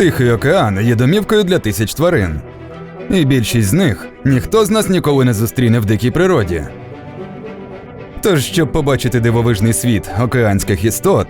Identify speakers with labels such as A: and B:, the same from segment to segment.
A: Тихий океан є домівкою для тисяч тварин. І більшість з них ніхто з нас ніколи не зустріне в дикій природі. Тож, щоб побачити дивовижний світ океанських істот,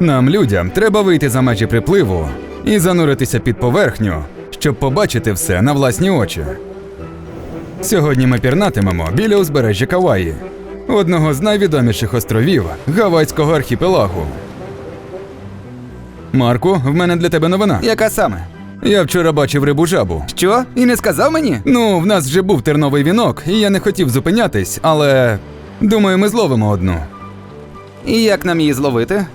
A: нам, людям, треба вийти за межі припливу і зануритися під поверхню, щоб побачити все на власні очі. Сьогодні ми пірнатимемо біля узбережжя Каваї, одного з найвідоміших островів Гавайського архіпелагу. Марку, в мене для тебе новина.
B: Яка саме?
A: Я вчора бачив рибу жабу.
B: Що? І не сказав мені?
A: Ну, в нас вже був терновий вінок, і я не хотів зупинятись, але думаю, ми зловимо одну.
B: І як нам її зловити?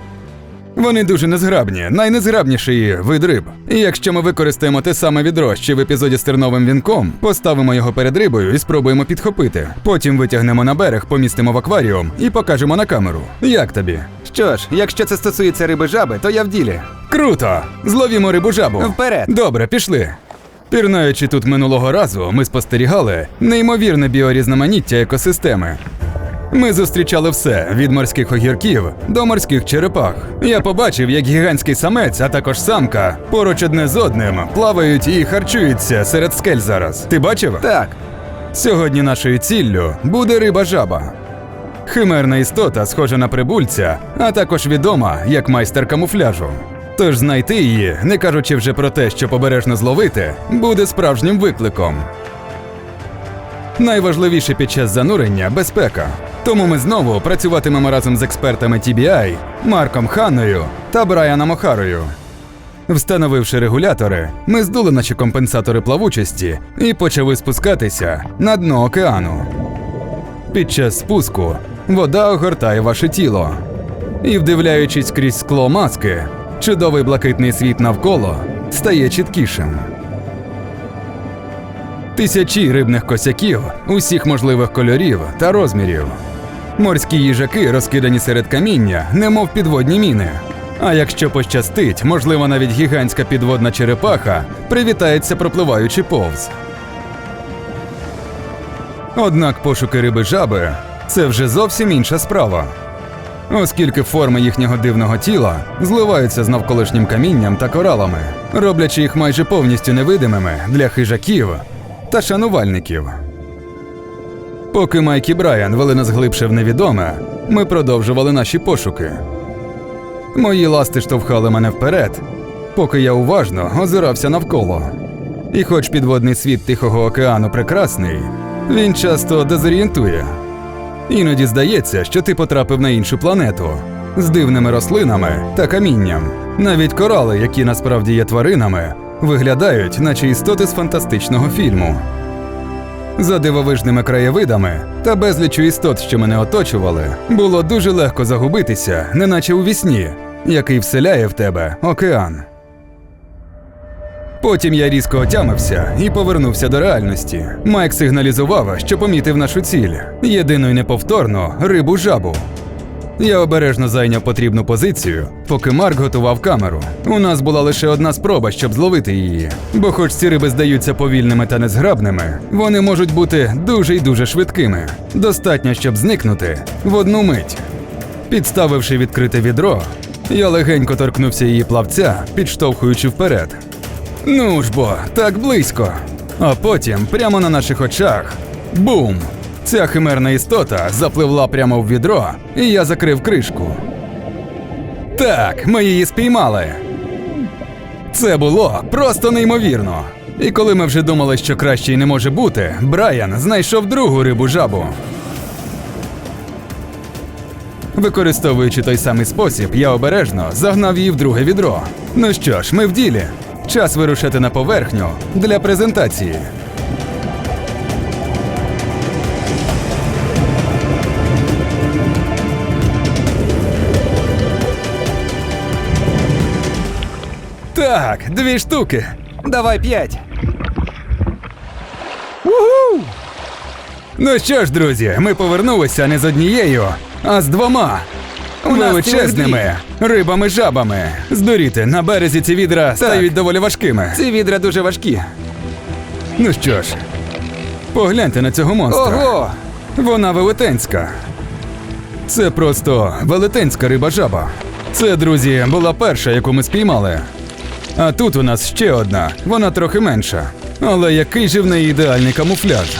A: Вони дуже незграбні, найнезграбніший вид риб. І якщо ми використаємо те саме відро, що в епізоді з терновим вінком, поставимо його перед рибою і спробуємо підхопити. Потім витягнемо на берег, помістимо в акваріум і покажемо на камеру. Як тобі?
B: Що ж, якщо це стосується риби жаби, то я в ділі.
A: Круто! Зловімо рибу жабу.
B: Вперед!
A: Добре, пішли. Пірнаючи тут минулого разу, ми спостерігали неймовірне біорізноманіття екосистеми. Ми зустрічали все від морських огірків до морських черепах. Я побачив, як гігантський самець, а також самка поруч одне з одним плавають і харчуються серед скель зараз. Ти бачив?
B: Так,
A: Сьогодні нашою ціллю буде риба жаба. Химерна істота, схожа на прибульця, а також відома як майстер камуфляжу. Тож знайти її, не кажучи вже про те, що побережно зловити, буде справжнім викликом. Найважливіше під час занурення безпека. Тому ми знову працюватимемо разом з експертами TBI, Марком Ханною та Брайаном Охарою. Встановивши регулятори, ми здули наші компенсатори плавучості і почали спускатися на дно океану. Під час спуску вода огортає ваше тіло. І, вдивляючись крізь скло маски, чудовий блакитний світ навколо стає чіткішим. Тисячі рибних косяків усіх можливих кольорів та розмірів. Морські їжаки розкидані серед каміння, немов підводні міни. А якщо пощастить, можливо, навіть гігантська підводна черепаха привітається пропливаючи повз. Однак пошуки риби жаби це вже зовсім інша справа. Оскільки форми їхнього дивного тіла зливаються з навколишнім камінням та коралами, роблячи їх майже повністю невидимими для хижаків та шанувальників. Поки Майк і Брайан вели нас глибше в невідоме, ми продовжували наші пошуки. Мої ласти штовхали мене вперед, поки я уважно озирався навколо. І хоч підводний світ Тихого океану прекрасний, він часто дезорієнтує. Іноді здається, що ти потрапив на іншу планету з дивними рослинами та камінням. Навіть корали, які насправді є тваринами, виглядають, наче істоти з фантастичного фільму. За дивовижними краєвидами та безлічу істот, що мене оточували, було дуже легко загубитися, неначе у вісні, який вселяє в тебе океан. Потім я різко отямився і повернувся до реальності. Майк сигналізував, що помітив нашу ціль єдину і неповторну рибу жабу. Я обережно зайняв потрібну позицію, поки Марк готував камеру. У нас була лише одна спроба, щоб зловити її. Бо, хоч ці риби здаються повільними та незграбними, вони можуть бути дуже й дуже швидкими. Достатньо, щоб зникнути в одну мить. Підставивши відкрите відро, я легенько торкнувся її плавця, підштовхуючи вперед. Ну ж бо, так близько. А потім, прямо на наших очах, бум! Ця химерна істота запливла прямо в відро, і я закрив кришку. Так, ми її спіймали. Це було просто неймовірно. І коли ми вже думали, що краще й не може бути, Брайан знайшов другу рибу жабу. Використовуючи той самий спосіб, я обережно загнав її в друге відро. Ну що ж, ми в ділі. Час вирушити на поверхню для презентації. Так, дві штуки.
B: давай п'ять.
A: Ну що ж, друзі, ми повернулися не з однією, а з двома.
B: У нас
A: Величезними рибами-жабами. Здуріти, на березі ці відра стають доволі важкими.
B: Ці відра дуже важкі.
A: Ну що ж, погляньте на цього монстра.
B: Ого!
A: Вона велетенська. Це просто велетенська риба жаба. Це, друзі, була перша, яку ми спіймали. А тут у нас ще одна, вона трохи менша. Але який же в неї ідеальний камуфляж.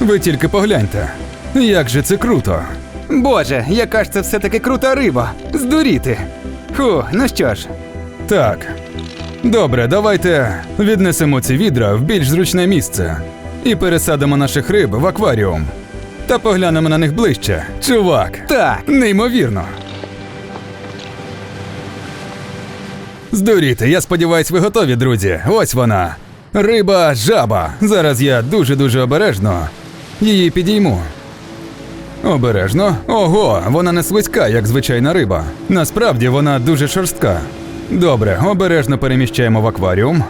A: Ви тільки погляньте. Як же це круто.
B: Боже, яка ж це все-таки крута риба! Здуріти! Фу, ну що ж,
A: Так. Добре, давайте віднесемо ці відра в більш зручне місце і пересадимо наших риб в акваріум. Та поглянемо на них ближче. Чувак,
B: так.
A: неймовірно. Здуріти, я сподіваюсь, ви готові, друзі. Ось вона. Риба жаба. Зараз я дуже-дуже обережно її підійму. Обережно. Ого, вона не свиська, як звичайна риба. Насправді вона дуже шорстка. Добре, обережно переміщаємо в акваріум.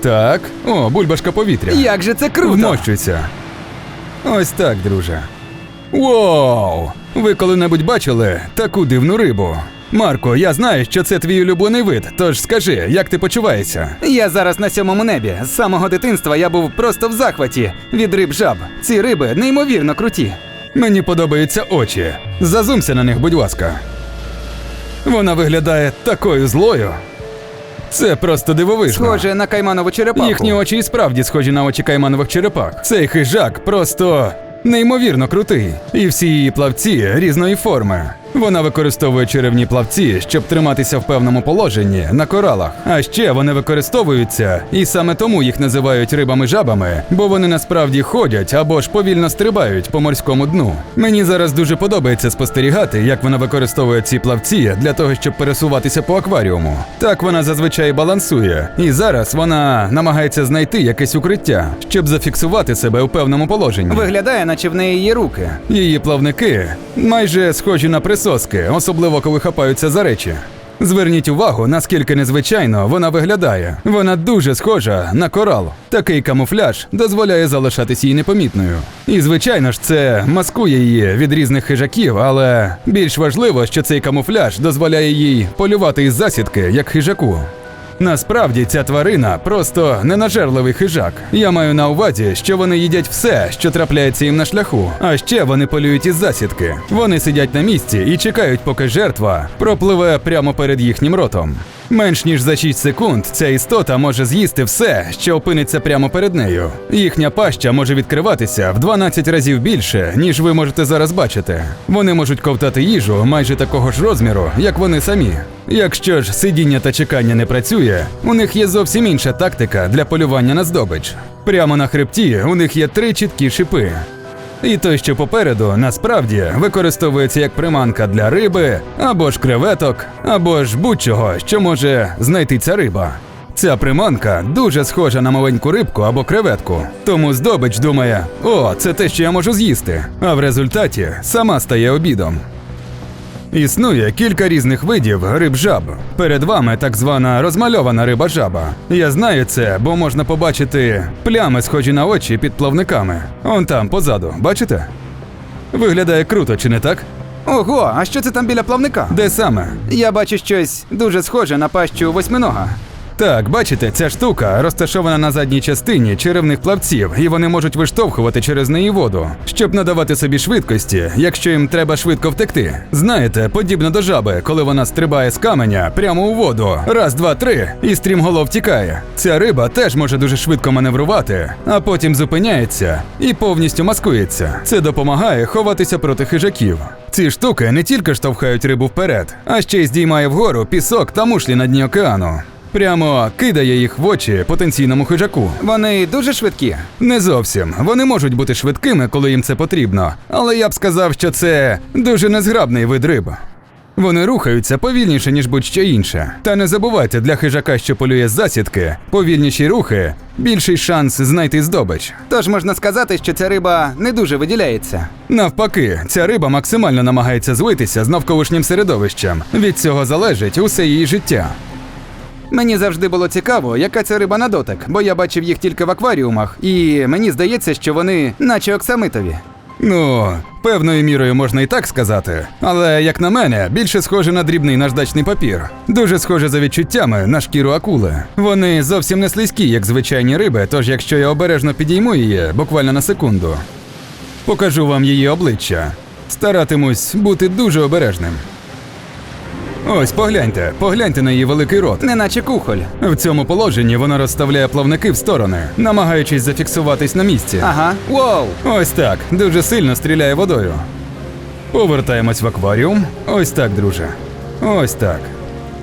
A: Так, о, бульбашка повітря.
B: Як же це круто!
A: Вмощуйся. Ось так, друже. Воу! Ви коли-небудь бачили таку дивну рибу? Марко, я знаю, що це твій улюблений вид, тож скажи, як ти почуваєшся?
B: Я зараз на сьомому небі. З самого дитинства я був просто в захваті від риб жаб. Ці риби неймовірно круті.
A: Мені подобаються очі. Зазумся на них, будь ласка. Вона виглядає такою злою. Це просто дивовижно.
B: Схоже на кайманову черепаху.
A: Їхні очі і справді схожі на очі кайманових черепах. Цей хижак просто неймовірно крутий. І всі її плавці різної форми. Вона використовує черевні плавці, щоб триматися в певному положенні на коралах. А ще вони використовуються, і саме тому їх називають рибами-жабами, бо вони насправді ходять або ж повільно стрибають по морському дну. Мені зараз дуже подобається спостерігати, як вона використовує ці плавці для того, щоб пересуватися по акваріуму. Так вона зазвичай балансує, і зараз вона намагається знайти якесь укриття, щоб зафіксувати себе у певному положенні.
B: Виглядає, наче в неї є руки.
A: Її плавники майже схожі на присоски, особливо коли хапаються за речі. Зверніть увагу, наскільки незвичайно вона виглядає. Вона дуже схожа на корал. Такий камуфляж дозволяє залишатись їй непомітною. І звичайно ж, це маскує її від різних хижаків, але більш важливо, що цей камуфляж дозволяє їй полювати із засідки як хижаку. Насправді ця тварина просто ненажерливий хижак. Я маю на увазі, що вони їдять все, що трапляється їм на шляху. А ще вони полюють із засідки. Вони сидять на місці і чекають, поки жертва пропливе прямо перед їхнім ротом. Менш ніж за 6 секунд ця істота може з'їсти все, що опиниться прямо перед нею. Їхня паща може відкриватися в 12 разів більше, ніж ви можете зараз бачити. Вони можуть ковтати їжу майже такого ж розміру, як вони самі. Якщо ж сидіння та чекання не працює, у них є зовсім інша тактика для полювання на здобич. Прямо на хребті у них є три чіткі шипи. І той, що попереду, насправді використовується як приманка для риби, або ж креветок, або ж будь-чого, що може знайти ця риба. Ця приманка дуже схожа на маленьку рибку або креветку. Тому здобич думає: о, це те, що я можу з'їсти. А в результаті сама стає обідом. Існує кілька різних видів риб жаб. Перед вами так звана розмальована риба жаба. Я знаю це, бо можна побачити плями, схожі на очі під плавниками. Он там, позаду, бачите? Виглядає круто, чи не так?
B: Ого, а що це там біля плавника?
A: Де саме?
B: Я бачу щось дуже схоже на пащу восьминога.
A: Так, бачите, ця штука розташована на задній частині черевних плавців, і вони можуть виштовхувати через неї воду, щоб надавати собі швидкості, якщо їм треба швидко втекти. Знаєте, подібно до жаби, коли вона стрибає з каменя прямо у воду. Раз, два, три, і стрімголов тікає. Ця риба теж може дуже швидко маневрувати, а потім зупиняється і повністю маскується. Це допомагає ховатися проти хижаків. Ці штуки не тільки штовхають рибу вперед, а ще й здіймає вгору пісок та мушлі на дні океану. Прямо кидає їх в очі потенційному хижаку.
B: Вони дуже швидкі.
A: Не зовсім. Вони можуть бути швидкими, коли їм це потрібно, але я б сказав, що це дуже незграбний вид риб. Вони рухаються повільніше, ніж будь-що інше. Та не забувайте, для хижака, що полює з засідки, повільніші рухи, більший шанс знайти здобич.
B: Тож можна сказати, що ця риба не дуже виділяється.
A: Навпаки, ця риба максимально намагається злитися з навколишнім середовищем. Від цього залежить усе її життя.
B: Мені завжди було цікаво, яка ця риба на дотик, бо я бачив їх тільки в акваріумах, і мені здається, що вони наче оксамитові.
A: Ну, певною мірою можна і так сказати, але як на мене, більше схоже на дрібний наждачний папір. Дуже схоже за відчуттями на шкіру акули. Вони зовсім не слизькі, як звичайні риби, тож якщо я обережно підійму її, буквально на секунду, покажу вам її обличчя. Старатимусь бути дуже обережним. Ось погляньте, погляньте на її великий рот.
B: Неначе кухоль.
A: В цьому положенні вона розставляє плавники в сторони, намагаючись зафіксуватись на місці.
B: Ага. Воу!
A: Ось так, дуже сильно стріляє водою. Повертаємось в акваріум. Ось так, друже. Ось так.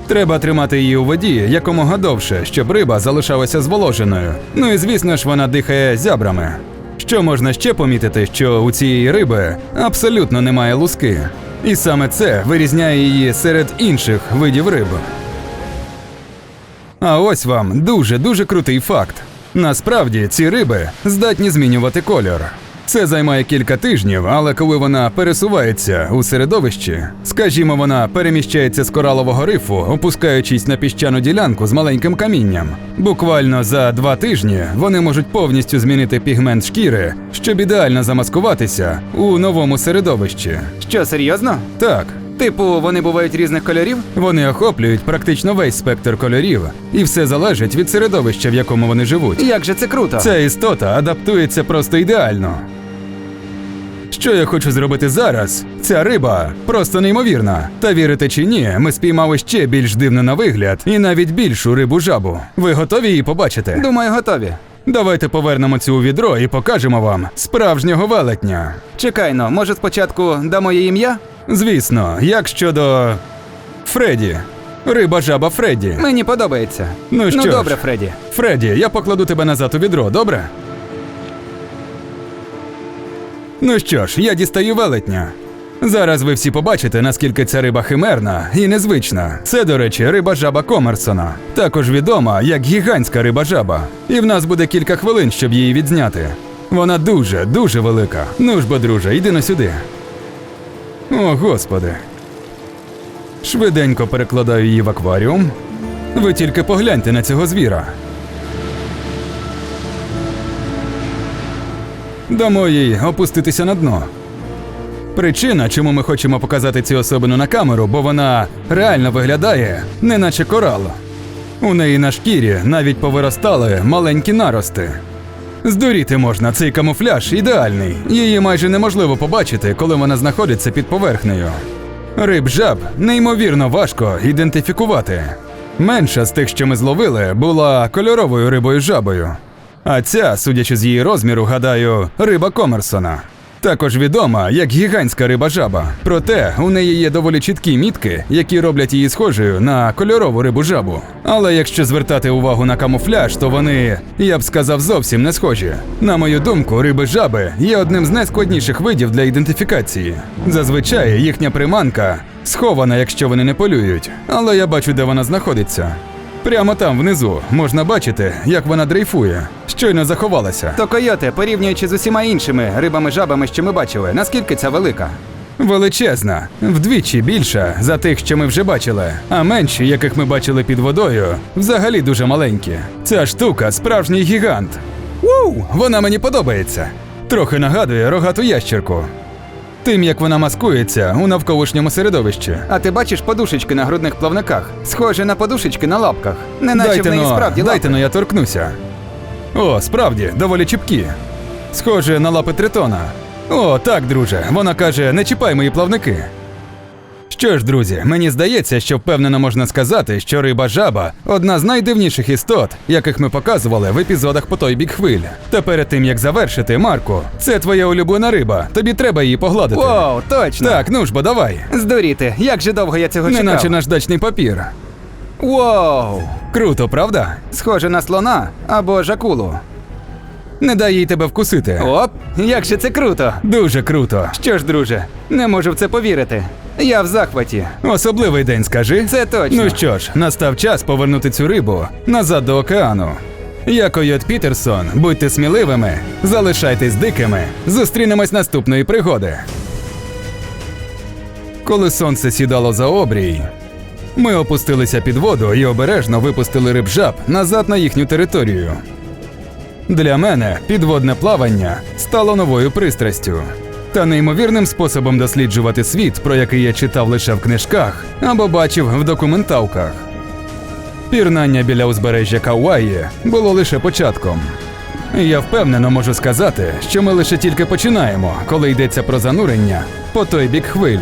A: Треба тримати її у воді якомога довше, щоб риба залишалася зволоженою. Ну і звісно ж, вона дихає зябрами. Що можна ще помітити, що у цієї риби абсолютно немає луски. І саме це вирізняє її серед інших видів риб. А ось вам дуже дуже крутий факт. Насправді ці риби здатні змінювати кольор. Це займає кілька тижнів, але коли вона пересувається у середовищі, скажімо, вона переміщається з коралового рифу, опускаючись на піщану ділянку з маленьким камінням. Буквально за два тижні вони можуть повністю змінити пігмент шкіри, щоб ідеально замаскуватися у новому середовищі.
B: Що, серйозно?
A: Так,
B: Типу, вони бувають різних кольорів?
A: вони охоплюють практично весь спектр кольорів, і все залежить від середовища, в якому вони живуть.
B: Як же це круто?
A: Ця істота адаптується просто ідеально. Що я хочу зробити зараз? Ця риба просто неймовірна. Та вірите чи ні, ми спіймали ще більш дивну на вигляд і навіть більшу рибу жабу. Ви готові її побачити?
B: Думаю, готові.
A: Давайте повернемо цю у відро і покажемо вам справжнього велетня.
B: Чекай но, може спочатку дамо їй ім'я?
A: Звісно, як щодо Фредді, риба жаба Фредді.
B: Мені подобається.
A: Ну що
B: ну
A: ж.
B: добре, Фредді.
A: Фредді, я покладу тебе назад у відро, добре? Ну що ж, я дістаю велетня. Зараз ви всі побачите, наскільки ця риба химерна і незвична. Це, до речі, риба жаба Комерсона, також відома як гігантська риба жаба. І в нас буде кілька хвилин, щоб її відзняти. Вона дуже, дуже велика. Ну ж бо, друже, йди на сюди. О, господи. Швиденько перекладаю її в акваріум. Ви тільки погляньте на цього звіра. Дамо їй опуститися на дно. Причина, чому ми хочемо показати цю особину на камеру, бо вона реально виглядає, неначе корал. У неї на шкірі навіть повиростали маленькі нарости. Здуріти можна, цей камуфляж ідеальний. Її майже неможливо побачити, коли вона знаходиться під поверхнею. Риб жаб неймовірно важко ідентифікувати. Менша з тих, що ми зловили, була кольоровою рибою жабою. А ця, судячи з її розміру, гадаю, риба Комерсона. Також відома як гігантська риба жаба. Проте у неї є доволі чіткі мітки, які роблять її схожою на кольорову рибу жабу. Але якщо звертати увагу на камуфляж, то вони, я б сказав, зовсім не схожі. На мою думку, риби жаби є одним з найскладніших видів для ідентифікації. Зазвичай їхня приманка схована, якщо вони не полюють, але я бачу, де вона знаходиться. Прямо там внизу можна бачити, як вона дрейфує. Щойно заховалася.
B: То койоте, порівнюючи з усіма іншими рибами-жабами, що ми бачили, наскільки ця велика?
A: Величезна, вдвічі більша за тих, що ми вже бачили, а менші, яких ми бачили під водою, взагалі дуже маленькі. Ця штука справжній гігант. Вау! Вона мені подобається. Трохи нагадує рогату ящерку. Тим, як вона маскується у навколишньому середовищі.
B: А ти бачиш подушечки на грудних плавниках? Схоже на подушечки на лапках. Неначе
A: дайте
B: в неї
A: но,
B: справді
A: дайте но я торкнуся. О, справді, доволі чіпкі. Схоже на лапи тритона. О, так, друже, вона каже: не чіпай мої плавники. Що ж, друзі, мені здається, що впевнено можна сказати, що риба жаба одна з найдивніших істот, яких ми показували в епізодах по той бік хвиль. Та перед тим як завершити, Марко, це твоя улюблена риба. Тобі треба її погладити.
B: Воу, точно.
A: Так, ну ж бо давай.
B: Здуріти, як же довго я цього чекав.
A: Неначе наждачний папір.
B: Воу!
A: Круто, правда?
B: Схоже на слона або жакулу.
A: Не дай їй тебе вкусити.
B: Оп, як же це круто!
A: Дуже круто.
B: Що ж, друже, не можу в це повірити. Я в захваті.
A: Особливий день, скажи.
B: Це точно.
A: Ну що ж, настав час повернути цю рибу назад до океану. Я Койот Пітерсон, будьте сміливими, залишайтесь дикими. Зустрінемось наступної пригоди. Коли сонце сідало за обрій, ми опустилися під воду і обережно випустили риб жаб назад на їхню територію. Для мене підводне плавання стало новою пристрастю та неймовірним способом досліджувати світ, про який я читав лише в книжках або бачив в документалках. Пірнання біля узбережжя Кауаї було лише початком. Я впевнено можу сказати, що ми лише тільки починаємо, коли йдеться про занурення по той бік хвиль.